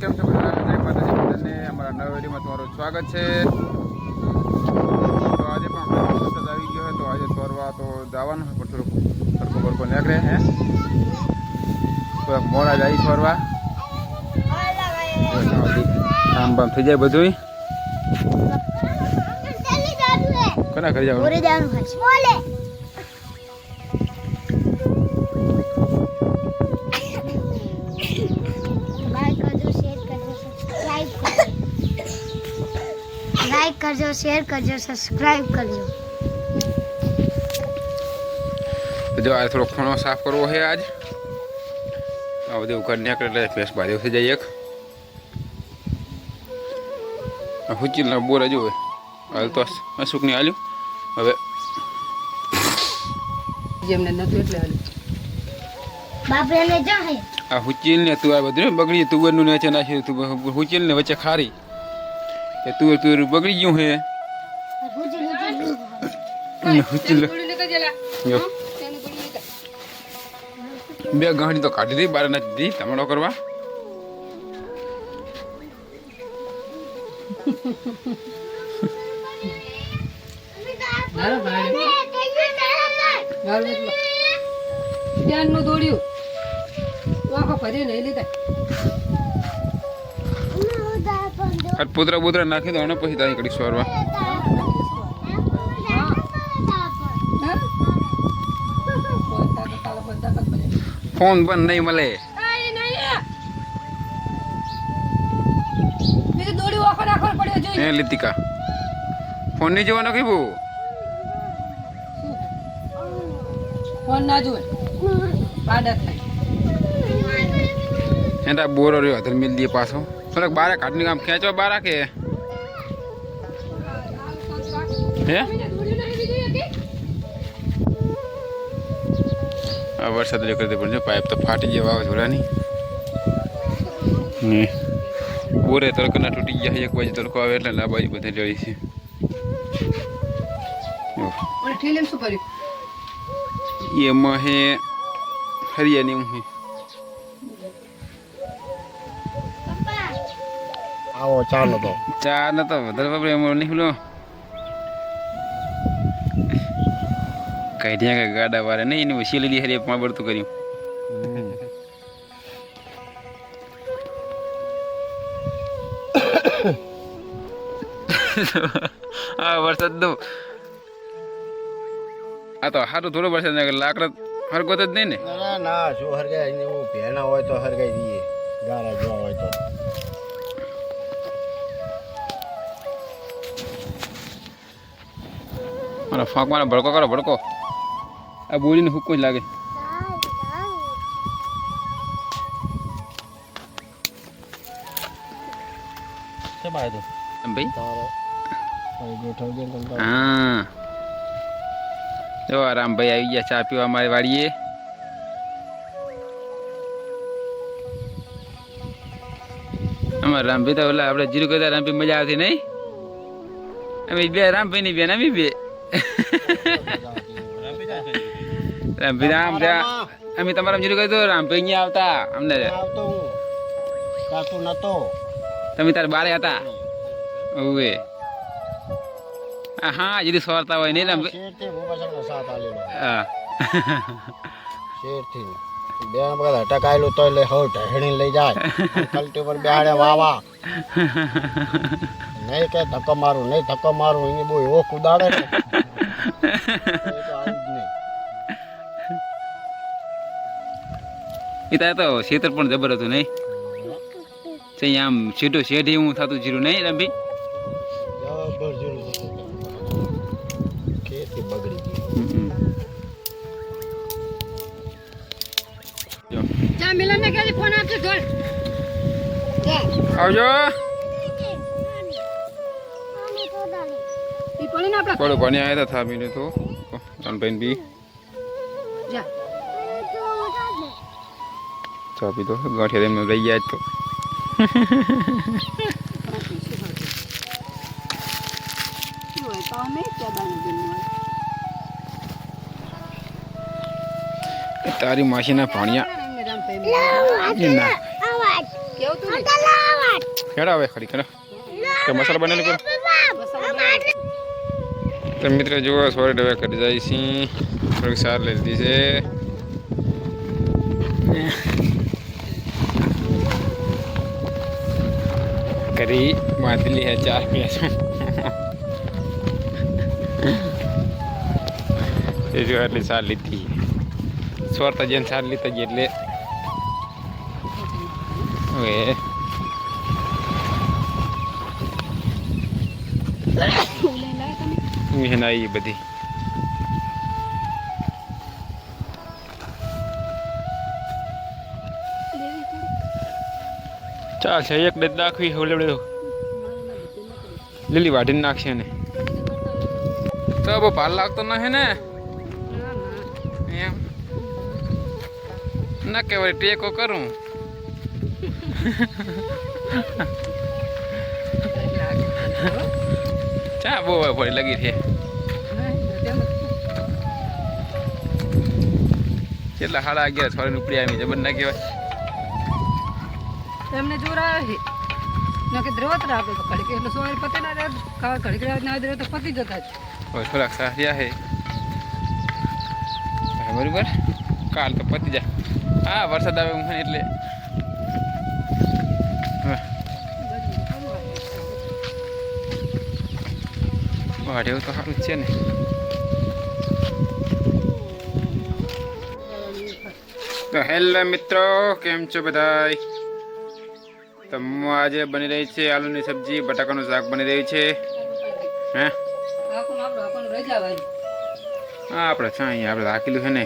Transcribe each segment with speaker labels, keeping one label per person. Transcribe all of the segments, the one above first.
Speaker 1: કેમ છો બધા? માતાજી. બધાને અમારા નવા વિડીયોમાં તમારું સ્વાગત છે. તો આજે પણ વરસાદ આવી ગયો હોય તો આજે સોરવા તો જવાનું પણ થોડુંક સરખો બરકો નીકળે હે થોડાક મોડા જાય ફરવા. આમ બામ થઈ જાય બધું કોના કરી જવાનું?
Speaker 2: કરજો શેર કરજો સબસ્ક્રાઇબ કરજો
Speaker 1: તો જો આ થોડો ખૂણો સાફ કરવો છે આજ આ બધું ઘર નીકળે એટલે ભેંસ બાજુ થઈ જાય એક આ હુચીલના બોર હજુ હોય હાલ તો અશુકની હાલ્યું હવે
Speaker 3: જેમને નતું એટલે હાલ
Speaker 2: બાપરે ને જાહે
Speaker 1: આ હુચીલ ને તુવાર બધું બગડી તુવેરનું નીચે નાખ્યું તું હુચીલ ને વચ્ચે ખારી કે તુવેર તુવેર બગડી ગયું હે. બે ગાંઠી તો કાઢી દઈ બાર નાખી દીધી તમારો કરવા.
Speaker 3: ધ્યાન ધ્યાનનું દોડ્યું. આખો ફરી નહીં લીધા.
Speaker 1: આ પુતરા પુતરા નાખી દો અને પછી
Speaker 3: ત્યાં કરીશું હરવા
Speaker 1: ફોન પણ નહીં મળે. હે લીતિકા. ફોન નહીં જોવાનો કીધું
Speaker 3: ફોન ના જોવે આદત થાય
Speaker 1: એના બોરો રહ્યો હાથર મિલ દઈએ પાછો. થોડાક બારે કાઢની કામ ખેંચવા બારા કે? હે? આ વરસાદ રે કરતી પણ જો પાઇપ તો ફાટી ગયા વાવાઝોડાની ને બોરે તડકના તૂટી ગયા એક બાજુ તડકો આવે એટલે આ બાજુ બધે જડી છે. જો, એમાં હે હરિયાની હું.
Speaker 4: આવો ચા તો.
Speaker 1: ચા નતો વધારે બાપરે એમાં નીકળ્યો કઈ ત્યાં કઈ ગાડા વારે નહીં એની વસી લીધી હરી પણ બળતું કર્યું. આ વરસાદ તો આ તો હારું થોડો વરસાદ ને લાકડા હરગોત જ નહીં ને?
Speaker 4: ના ના શું હરગાય? ભેણા હોય તો હરગાઈ દઈએ. ગારા જોવા હોય તો.
Speaker 1: મારા ફાંક મારા ભડકો કરો ભડકો. આ બોલીને હુક્કો જ લાગે. હા. જો રામભાઈ આવી ગયા ચા પીવા અમારી વાડીએ. અમારે રામભાઈ તો ઓલા આપણે જીરું કરતા રામભાઈ મજા આવતી નહીં? અમે બે રામભાઈ ની બેન અમે બે. રામભાઈ રામ અમે તમારા જીરું કહ્યું દો રામભાઈ અહીંયા આવતા અમને.
Speaker 4: આવતો નતો
Speaker 1: તમે તારે બારે હતા. ઓવે હા જેથી સોરતા હોય નહીં
Speaker 4: આલેલો
Speaker 1: હા
Speaker 4: શેરથી બેન બધા ટકાયેલું તો એટલે હવ ઢહેણી લઈ જાય કલ્ટી પર બેહાડે વાવા નહીં કે ધક્કો મારું નહીં ધક્કો મારું એની બહુ એવો કુદાડે એ તો આવું જ નહીં
Speaker 1: એ તારે તો ખેતર પણ જબર હતું નહીં. તે આમ સીધું શેઠી હું થતું જીરું નહીં રંભી
Speaker 4: જબર જેવું ખેતી બગડી ગઈ.
Speaker 1: જો
Speaker 3: મિલન ને કે ફોન આપજો ઘર
Speaker 1: આવજો.
Speaker 3: ઈ પડી आया था
Speaker 1: બોલો तो બી.
Speaker 3: જા.
Speaker 1: ચા तो તો
Speaker 3: અમે ચા બાનું બેન
Speaker 1: તારી માસીના ભાણિયા.
Speaker 3: કેવું તું?
Speaker 1: હેડા હવે ખરી કરો મસાલા બનાવી કરો. તો મિત્ર જુઓ, સોરી ડબે કરી જાય છીએ સાર લઈ લીધી છે. કરી બાંધેલી હે ચાર પ્યાસ એ જો એટલી સાર લીધી. સ્વર તજન સાર લીધા એટલે. હવે એ બધી. ચાલશે એક ડેટ નાખવી, હવે લેવડે લીલી વાઢીને નાખશે ને તો બહુ ભાર લાગતો નથી ને? એમ. ના કહેવાય, ટેકો કરું. ચા બહુ ફળી લગી છે. કેટલા સાડા અગિયાર સોરી ઉપડી આવી જબર ના કહેવાય.
Speaker 3: એમને જોર આવે છે. ના કે દ્રવત રાખે તો ઘડીક એટલે સોય પતે ના ખાવા ઘડીક ના દે તો પતી જતા
Speaker 1: છે થોડાક સારા છે. બરોબર. કાલ તો પતી જાય. હા વરસાદ આવે એટલે એવું તો સારું છે ને તો હેલો મિત્રો, કેમ છો બધાય? તો આજે બની રહી છે આલુની સબ્જી, બટાકાનું શાક બની રહ્યું છે. હે? હા, આપણે છે અહીંયા આપણે રાખેલું છે ને.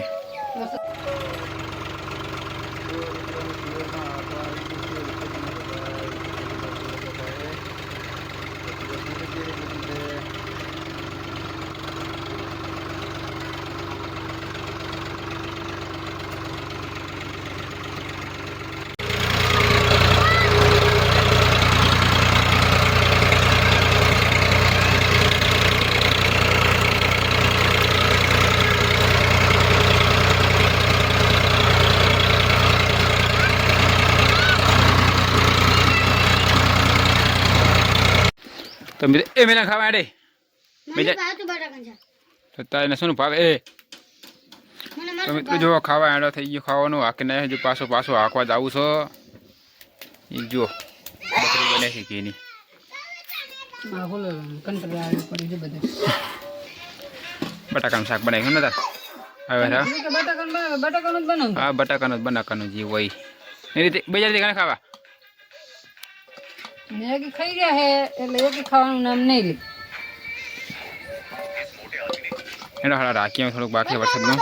Speaker 1: તો મિત્રો એ મેના ખાવા આડે. તો તારે શું ભાવે? એ.
Speaker 2: મને
Speaker 1: તો મિત્રો જો ખાવા આડો થઈ ગયો ખાવાનું. હાકે નહીં હજુ પાછો પાછો હાંકવા જાવું છો. એ જો બકરી બને છે
Speaker 3: બધે.
Speaker 1: બટાકાનું શાક બનાવ્યું ને તાર? હવે હા.
Speaker 3: બટાકાનું બટાકાનું જ બનાવું.
Speaker 1: હા બટાકાનું જ બનાકાનું જે હોય. એ રીતે બીજા રીતે ઘણા ખાવા?
Speaker 3: મેગી ખાઈ ગયા હે, એટલે એકી ખાવાનું નામ નહીં લે.
Speaker 1: એનો હારા રાખીએ થોડુંક બાકી વરસાદનું.